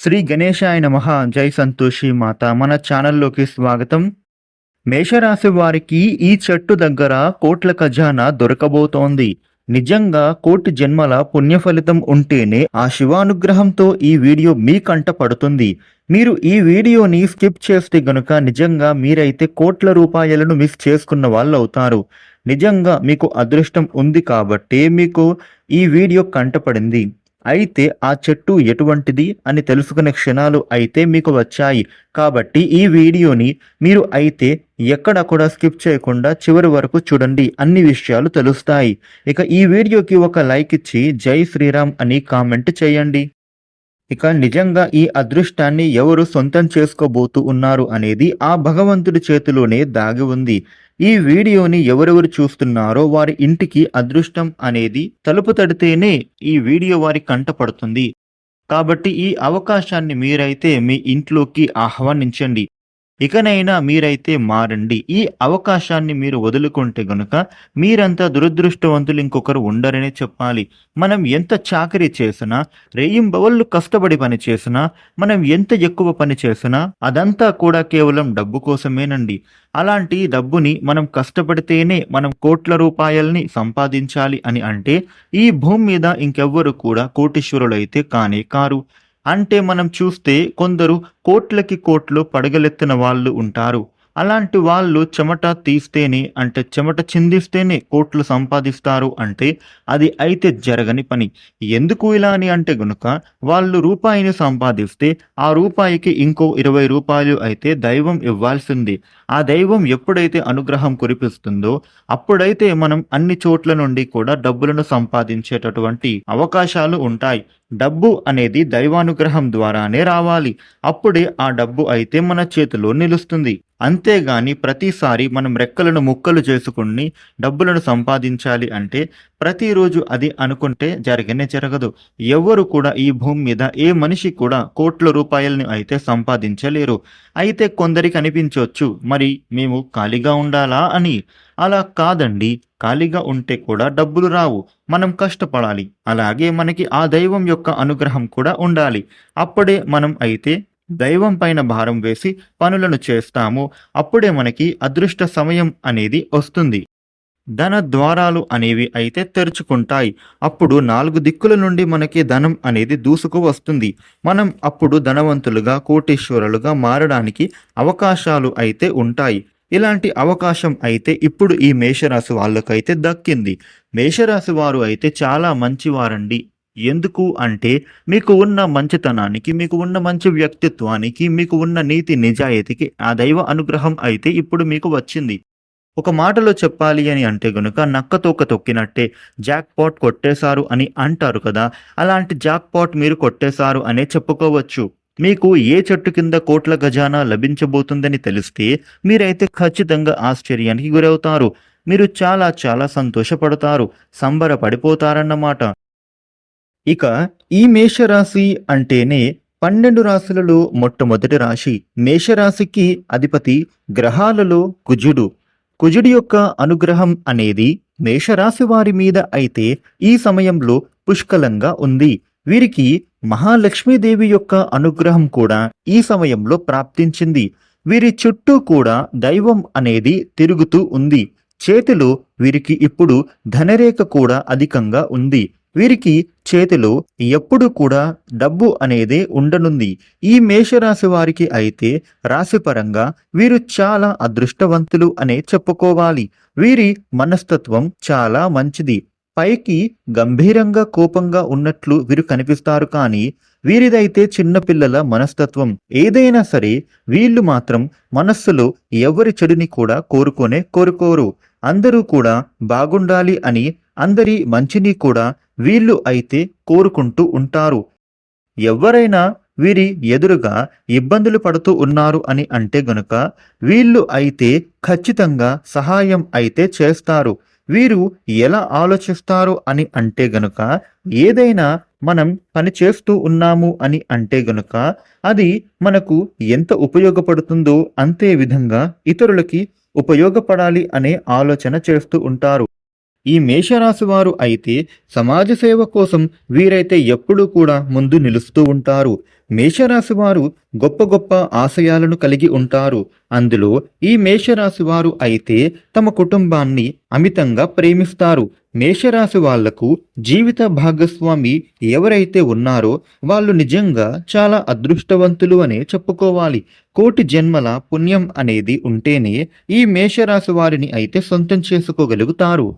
శ్రీ గణేశాయ మహా జై సంతోషి మాత. మన ఛానల్లోకి స్వాగతం. మేషరాశి వారికి ఈ చెట్టు దగ్గర కోట్ల ఖజానా దొరకబోతోంది. నిజంగా కోటి జన్మల పుణ్యఫలితం ఉంటేనే ఆ శివానుగ్రహంతో ఈ వీడియో మీ కంట పడుతుంది. మీరు ఈ వీడియోని స్కిప్ చేస్తే గనుక నిజంగా మీరైతే కోట్ల రూపాయలను మిస్ చేసుకున్న వాళ్ళు అవుతారు నిజంగా మీకు అదృష్టం ఉంది కాబట్టి మీకు ఈ వీడియో కంటపడింది అయితే ఆ చెట్టు ఎటువంటిది అని తెలుసుకునే క్షణాలు అయితే మీకు వచ్చాయి. కాబట్టి ఈ వీడియోని మీరు అయితే ఎక్కడ కూడా స్కిప్ చేయకుండా చివరి వరకు చూడండి. అన్ని విషయాలు తెలుస్తాయి. ఇక ఈ వీడియోకి ఒక లైక్ ఇచ్చి జై శ్రీరామ్ అని కామెంట్ చేయండి. ఇక నిజంగా ఈ అదృష్టాన్ని ఎవరు సొంతం చేసుకోబోతూ ఉన్నారు అనేది ఆ భగవంతుడి చేతిలోనే దాగి ఉంది. ఈ వీడియోని ఎవరెవరు చూస్తున్నారో వారి ఇంటికి అదృష్టం అనేది తలుపు తడితేనే ఈ వీడియో వారి కంట పడుతుంది. కాబట్టి ఈ అవకాశాన్ని మీరైతే మీ ఇంట్లోకి ఆహ్వానించండి. ఇకనైనా మీరైతే మారండి. ఈ అవకాశాన్ని మీరు వదులుకుంటే గనుక మీరంతా దురదృష్టవంతులు ఇంకొకరు ఉండరనే చెప్పాలి. మనం ఎంత చాకరీ చేసినా రేయింబవళ్ళు కష్టపడి పని చేసినా మనం ఎంత ఎక్కువ పని చేసినా అదంతా కూడా కేవలం డబ్బు కోసమేనండి. అలాంటి డబ్బుని మనం కష్టపడితేనే మనం కోట్ల రూపాయల్ని సంపాదించాలి అని అంటే ఈ భూమి మీద ఇంకెవ్వరు కూడా కోటీశ్వరులైతే కానే కారు. అంటే మనం చూస్తే కొందరు కోట్లకి కోట్లు పడగలెత్తిన వాళ్ళు ఉంటారు. అలాంటి వాళ్ళు చెమట తీస్తేనే అంటే చెమట చిందిస్తేనే కోట్లు సంపాదిస్తారు అంటే అది అయితే జరగని పని. ఎందుకు ఇలా అని అంటే గనుక వాళ్ళు రూపాయిని సంపాదిస్తే ఆ రూపాయికి ఇంకో ఇరవై రూపాయలు అయితే దైవం ఇవ్వాల్సింది. ఆ దైవం ఎప్పుడైతే అనుగ్రహం కురిపిస్తుందో అప్పుడైతే మనం అన్ని చోట్ల నుండి కూడా డబ్బులను సంపాదించేటటువంటి అవకాశాలు ఉంటాయి. డబ్బు అనేది దైవానుగ్రహం ద్వారానే రావాలి. అప్పుడే ఆ డబ్బు అయితే మన చేతిలో నిలుస్తుంది. అంతేగాని ప్రతిసారి మనం రెక్కలను ముక్కలు చేసుకుని డబ్బులను సంపాదించాలి అంటే ప్రతిరోజు అది అనుకుంటే జరగనే జరగదు. ఎవరు కూడా ఈ భూమి మీద ఏ మనిషి కూడా కోట్ల రూపాయలని అయితే సంపాదించలేరు. అయితే కొందరికి అనిపించవచ్చు మరి మేము ఖాళీగా ఉండాలా అని? అలా కాదండి. ఖాళీగా ఉంటే కూడా డబ్బులు రావు. మనం కష్టపడాలి. అలాగే మనకి ఆ దైవం యొక్క అనుగ్రహం కూడా ఉండాలి. అప్పుడే మనం అయితే దైవం పైన భారం వేసి పనులను చేస్తాము. అప్పుడే మనకి అదృష్ట సమయం అనేది వస్తుంది. ధన ద్వారాలు అనేవి అయితే తెరుచుకుంటాయి. అప్పుడు నాలుగు దిక్కుల నుండి మనకి ధనం అనేది దూసుకు వస్తుంది. మనం అప్పుడు ధనవంతులుగా కోటీశ్వరులుగా మారడానికి అవకాశాలు అయితే ఉంటాయి. ఇలాంటి అవకాశం అయితే ఇప్పుడు ఈ మేషరాశి వాళ్ళకైతే దక్కింది. మేషరాశి వారు అయితే చాలా మంచివారండి. ఎందుకు అంటే మీకు ఉన్న మంచితనానికి మీకు ఉన్న మంచి వ్యక్తిత్వానికి మీకు ఉన్న నీతి నిజాయితీకి ఆ దైవ అనుగ్రహం అయితే ఇప్పుడు మీకు వచ్చింది. ఒక మాటలో చెప్పాలి అని అంటే గనుక నక్కతోక తొక్కినట్టే జాక్ పాట్ కొట్టేశారు అని అంటారు కదా. అలాంటి జాక్ పాట్ మీరు కొట్టేశారు అనే చెప్పుకోవచ్చు. మీకు ఏ చెట్టు కింద కోట్ల ఖజానా లభించబోతుందని తెలిస్తే మీరైతే ఖచ్చితంగా ఆశ్చర్యానికి గురవుతారు. మీరు చాలా చాలా సంతోషపడతారు. సంబరపడిపోతారన్నమాట. ఇక ఈ మేషరాశి అంటేనే పన్నెండు రాశులలో మొట్టమొదటి రాశి. మేషరాశికి అధిపతి గ్రహాలలో కుజుడు. కుజుడి యొక్క అనుగ్రహం అనేది మేషరాశి వారి మీద అయితే ఈ సమయంలో పుష్కలంగా ఉంది. వీరికి మహాలక్ష్మీదేవి యొక్క అనుగ్రహం కూడా ఈ సమయంలో ప్రాప్తించింది. వీరి చుట్టూ కూడా దైవం అనేది తిరుగుతూ ఉంది. చేతిలో వీరికి ఇప్పుడు ధనరేఖ కూడా అధికంగా ఉంది. వీరికి చేతిలో ఎప్పుడు కూడా డబ్బు అనేది ఉండనుంది. ఈ మేషరాశి వారికి అయితే రాశిపరంగా వీరు చాలా అదృష్టవంతులు అనే చెప్పుకోవాలి. వీరి మనస్తత్వం చాలా మంచిది. పైకి గంభీరంగా కోపంగా ఉన్నట్లు వీరు కనిపిస్తారు కానీ వీరిదైతే చిన్నపిల్లల మనస్తత్వం. ఏదైనా సరే వీళ్ళు మాత్రం మనస్సులో ఎవరి చెడుని కూడా కోరుకొనే కోరుకోరు. అందరూ కూడా బాగుండాలి అని అందరి మంచిని కూడా వీళ్ళు అయితే కోరుకుంటూ ఉంటారు. ఎవరైనా వీరి ఎదురుగా ఇబ్బందులు పడుతూ ఉన్నారు అని అంటే గనుక వీళ్ళు అయితే ఖచ్చితంగా సహాయం అయితే చేస్తారు. వీరు ఎలా ఆలోచిస్తారు అని అంటే గనుక ఏదైనా మనం పని చేస్తూ ఉన్నాము అని అంటే గనుక అది మనకు ఎంత ఉపయోగపడుతుందో అంతే విధంగా ఇతరులకి ఉపయోగపడాలి అనే ఆలోచన చేస్తూ ఉంటారు. ఈ మేషరాశి వారు అయితే సమాజ సేవ కోసం వీరైతే ఎప్పుడూ కూడా ముందు నిలుస్తూ ఉంటారు. మేషరాశి వారు గొప్ప గొప్ప ఆశయాలను కలిగి ఉంటారు. అందులో ఈ మేషరాశి వారు అయితే తమ కుటుంబాన్ని అమితంగా ప్రేమిస్తారు. మేషరాశి వాళ్ళకు జీవిత భాగస్వామి ఎవరైతే ఉన్నారో వాళ్ళు నిజంగా చాలా అదృష్టవంతులు అనే చెప్పుకోవాలి. కోటి జన్మల పుణ్యం అనేది ఉంటేనే ఈ మేషరాశి వారిని అయితే సొంతం చేసుకోగలుగుతారు.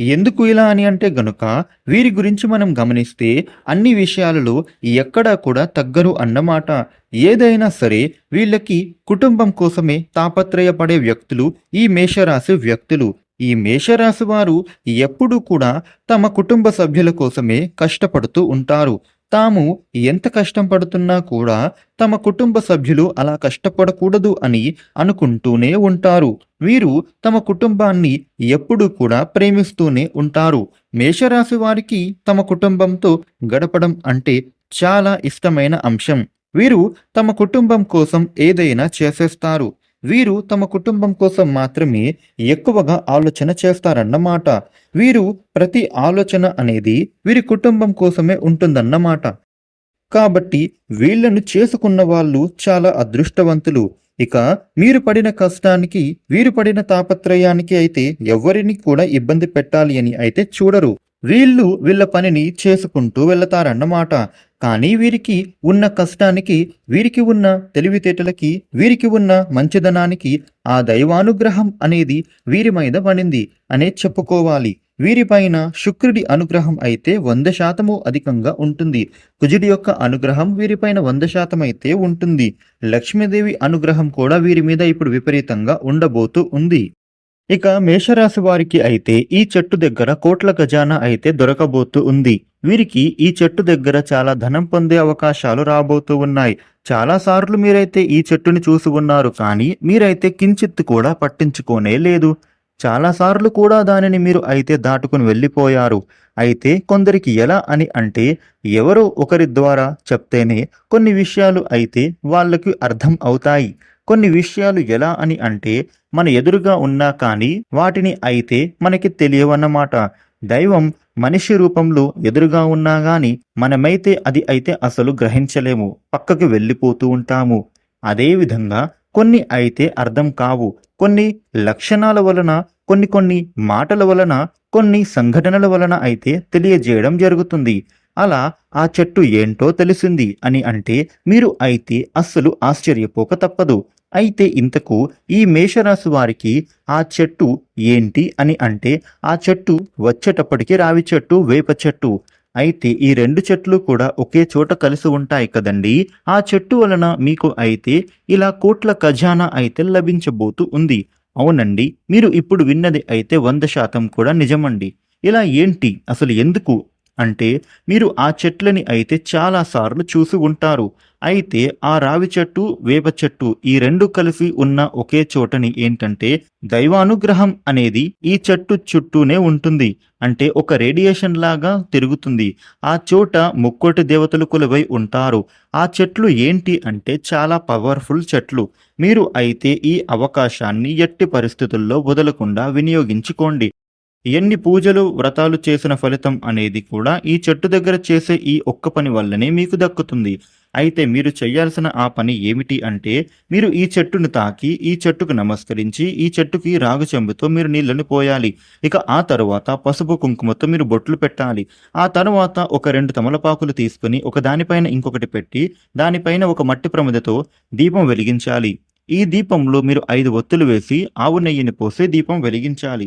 ఎందుకు ఇలా అని అంటే గనుక వీరి గురించి మనం గమనిస్తే అన్ని విషయాలలో ఎక్కడా కూడా తగ్గరు అన్నమాట. ఏదైనా సరే వీళ్ళకి కుటుంబం కోసమే తాపత్రయపడే వ్యక్తులు ఈ మేషరాశి వ్యక్తులు. ఈ మేషరాశి వారు ఎప్పుడూ కూడా తమ కుటుంబ సభ్యుల కోసమే కష్టపడుతూ ఉంటారు. తాము ఎంత కష్టం పడుతున్నా కూడా తమ కుటుంబ సభ్యులు అలా కష్టపడకూడదు అని అనుకుంటూనే ఉంటారు. వీరు తమ కుటుంబాన్ని ఎప్పుడూ కూడా ప్రేమిస్తూనే ఉంటారు. మేషరాశి వారికి తమ కుటుంబంతో గడపడం అంటే చాలా ఇష్టమైన అంశం. వీరు తమ కుటుంబం కోసం ఏదైనా చేసేస్తారు. వీరు తమ కుటుంబం కోసం మాత్రమే ఎక్కువగా ఆలోచన చేస్తారన్నమాట. వీరు ప్రతి ఆలోచన అనేది వీరి కుటుంబం కోసమే ఉంటుందన్నమాట. కాబట్టి వీళ్ళను చేసుకున్న వాళ్ళు చాలా అదృష్టవంతులు. ఇక మీరు పడిన కష్టానికి వీరు పడిన తాపత్రయానికి అయితే ఎవరిని కూడా ఇబ్బంది పెట్టాలి అని అయితే చూడరు. వీళ్ళు వీళ్ళ పనిని చేసుకుంటూ వెళతారన్నమాట. కానీ వీరికి ఉన్న కష్టానికి వీరికి ఉన్న తెలివితేటలకి వీరికి ఉన్న మంచిదనానికి ఆ దైవానుగ్రహం అనేది వీరి మీద పడింది అనే చెప్పుకోవాలి. వీరిపైన శుక్రుడి అనుగ్రహం అయితే వంద శాతము అధికంగా ఉంటుంది. కుజుడి యొక్క అనుగ్రహం వీరిపైన వంద శాతం అయితే ఉంటుంది. లక్ష్మీదేవి అనుగ్రహం కూడా వీరి మీద ఇప్పుడు విపరీతంగా ఉండబోతూ ఉంది. ఇక మేషరాశి వారికి అయితే ఈ చెట్టు దగ్గర కోట్ల ఖజానా అయితే దొరకబోతూ ఉంది. వీరికి ఈ చెట్టు దగ్గర చాలా ధనం పొందే అవకాశాలు రాబోతూ ఉన్నాయి. చాలా సార్లు మీరైతే ఈ చెట్టుని చూసి ఉన్నారు కానీ మీరైతే కించిత్తు కూడా పట్టించుకోనే లేదు. చాలా సార్లు కూడా దానిని మీరు అయితే దాటుకుని వెళ్ళిపోయారు. అయితే కొందరికి ఎలా అని అంటే ఎవరో ఒకరి ద్వారా చెప్తేనే కొన్ని విషయాలు అయితే వాళ్ళకి అర్థం అవుతాయి. కొన్ని విషయాలు ఎలా అని అంటే మన ఎదురుగా ఉన్నా కానీ వాటిని అయితే మనకి తెలియవన్నమాట. దైవం మనిషి రూపంలో ఎదురుగా ఉన్నా గాని మనమైతే అది అయితే అసలు గ్రహించలేము. పక్కకి వెళ్ళిపోతూ ఉంటాము. అదేవిధంగా కొన్ని అయితే అర్థం కావు. కొన్ని లక్షణాల వలన కొన్ని కొన్ని మాటల వలన కొన్ని సంఘటనల వలన అయితే తెలియజేయడం జరుగుతుంది. అలా ఆ చెట్టు ఏంటో తెలిసింది అని అంటే మీరు అయితే అస్సలు ఆశ్చర్యపోక తప్పదు. అయితే ఇంతకు ఈ మేషరాశి వారికి ఆ చెట్టు ఏంటి అని అంటే ఆ చెట్టు వచ్చేటప్పటికి రావి చెట్టు వేప చెట్టు. అయితే ఈ రెండు చెట్లు కూడా ఒకే చోట కలిసి ఉంటాయి కదండి. ఆ చెట్టు వలన మీకు అయితే ఇలా కోట్ల ఖజానా అయితే లభించబోతూ ఉంది. అవునండి మీరు ఇప్పుడు విన్నది అయితే వంద శాతం కూడా నిజమండి. ఇలా ఏంటి? అసలు ఎందుకు అంటే మీరు ఆ చెట్లని అయితే చాలా సార్లు చూసి ఉంటారు. అయితే ఆ రావి చెట్టు వేప చెట్టు ఈ రెండు కలిసి ఉన్న ఒకే చోటని ఏంటంటే దైవానుగ్రహం అనేది ఈ చెట్టు చుట్టూనే ఉంటుంది. అంటే ఒక రేడియేషన్ లాగా తిరుగుతుంది. ఆ చోట ముక్కోటి దేవతలు కొలువై ఉంటారు. ఆ చెట్లు ఏంటి అంటే చాలా పవర్ఫుల్ చెట్లు. మీరు అయితే ఈ అవకాశాన్ని ఎట్టి పరిస్థితుల్లో వదలకుండా వినియోగించుకోండి. ఎన్ని పూజలు వ్రతాలు చేసిన ఫలితం అనేది కూడా ఈ చెట్టు దగ్గర చేసే ఈ ఒక్క పని వల్లనే మీకు దక్కుతుంది. అయితే మీరు చేయాల్సిన ఆ పని ఏమిటి అంటే మీరు ఈ చెట్టును తాకి ఈ చెట్టుకు నమస్కరించి ఈ చెట్టుకి రాగు చెంబుతో మీరు నీళ్ళను పోయాలి. ఇక ఆ తరువాత పసుపు కుంకుమతో మీరు బొట్లు పెట్టాలి. ఆ తరువాత ఒక రెండు తమలపాకులు తీసుకుని ఒక దానిపైన ఇంకొకటి పెట్టి దానిపైన ఒక మట్టి ప్రమిదతో దీపం వెలిగించాలి. ఈ దీపంలో మీరు ఐదు ఒత్తులు వేసి ఆవు నెయ్యిని పోసి దీపం వెలిగించాలి.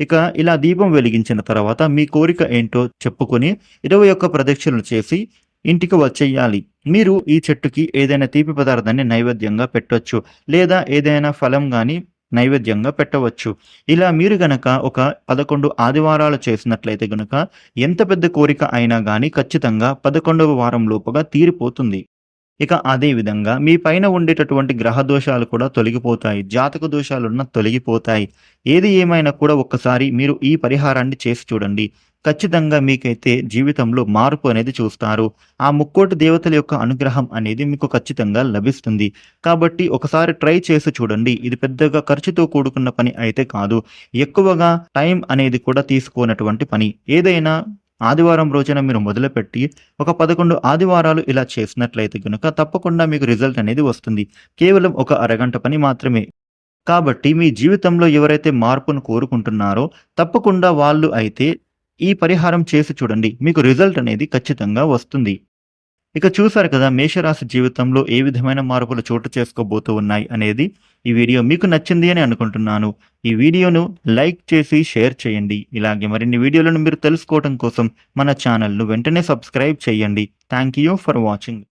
ఇక ఇలా దీపం వెలిగించిన తర్వాత మీ కోరిక ఏంటో చెప్పుకొని ఇరవై ఒక్క ప్రదక్షిణలు చేసి ఇంటికి వచ్చేయాలి. మీరు ఈ చెట్టుకి ఏదైనా తీపి పదార్థాన్ని నైవేద్యంగా పెట్టవచ్చు లేదా ఏదైనా ఫలం కానీ నైవేద్యంగా పెట్టవచ్చు. ఇలా మీరు గనక ఒక పదకొండు ఆదివారాలు చేసినట్లయితే గనక ఎంత పెద్ద కోరిక అయినా కానీ ఖచ్చితంగా పదకొండవ వారం లోపుగా తీరిపోతుంది. ఇక అదే విధంగా మీ పైన ఉండేటటువంటి గ్రహ దోషాలు కూడా తొలగిపోతాయి జాతక దోషాలున్న తొలగిపోతాయి. ఏది ఏమైనా కూడా ఒక్కసారి మీరు ఈ పరిహారాన్ని చేసి చూడండి. ఖచ్చితంగా మీకైతే జీవితంలో మార్పు అనేది చూస్తారు. ఆ ముక్కోటి దేవతల యొక్క అనుగ్రహం అనేది మీకు ఖచ్చితంగా లభిస్తుంది. కాబట్టి ఒకసారి ట్రై చేసి చూడండి. ఇది పెద్దగా ఖర్చుతో కూడుకున్న పని అయితే కాదు. ఎక్కువగా టైం అనేది కూడా తీసుకోనటువంటి పని. ఏదైనా ఆదివారం రోజున మీరు మొదలుపెట్టి ఒక పదకొండు ఆదివారాలు ఇలా చేసినట్లయితే కనుక తప్పకుండా మీకు రిజల్ట్ అనేది వస్తుంది. కేవలం ఒక అరగంట పని మాత్రమే. కాబట్టి మీ జీవితంలో ఎవరైతే మార్పును కోరుకుంటున్నారో తప్పకుండా వాళ్ళు అయితే ఈ పరిహారం చేసి చూడండి. మీకు రిజల్ట్ అనేది ఖచ్చితంగా వస్తుంది. ఇక చూసారు కదా మేషరాశి జీవితంలో ఏ విధమైన మార్పులు చోటు చేసుకోబోతూ ఉన్నాయి అనేది? ఈ వీడియో మీకు నచ్చింది అని అనుకుంటున్నాను. ఈ వీడియోను లైక్ చేసి షేర్ చేయండి. ఇలాగే మరిన్ని వీడియోలను మీరు తెలుసుకోవడం కోసం మన ఛానల్ను వెంటనే సబ్స్క్రైబ్ చేయండి. Thank you for watching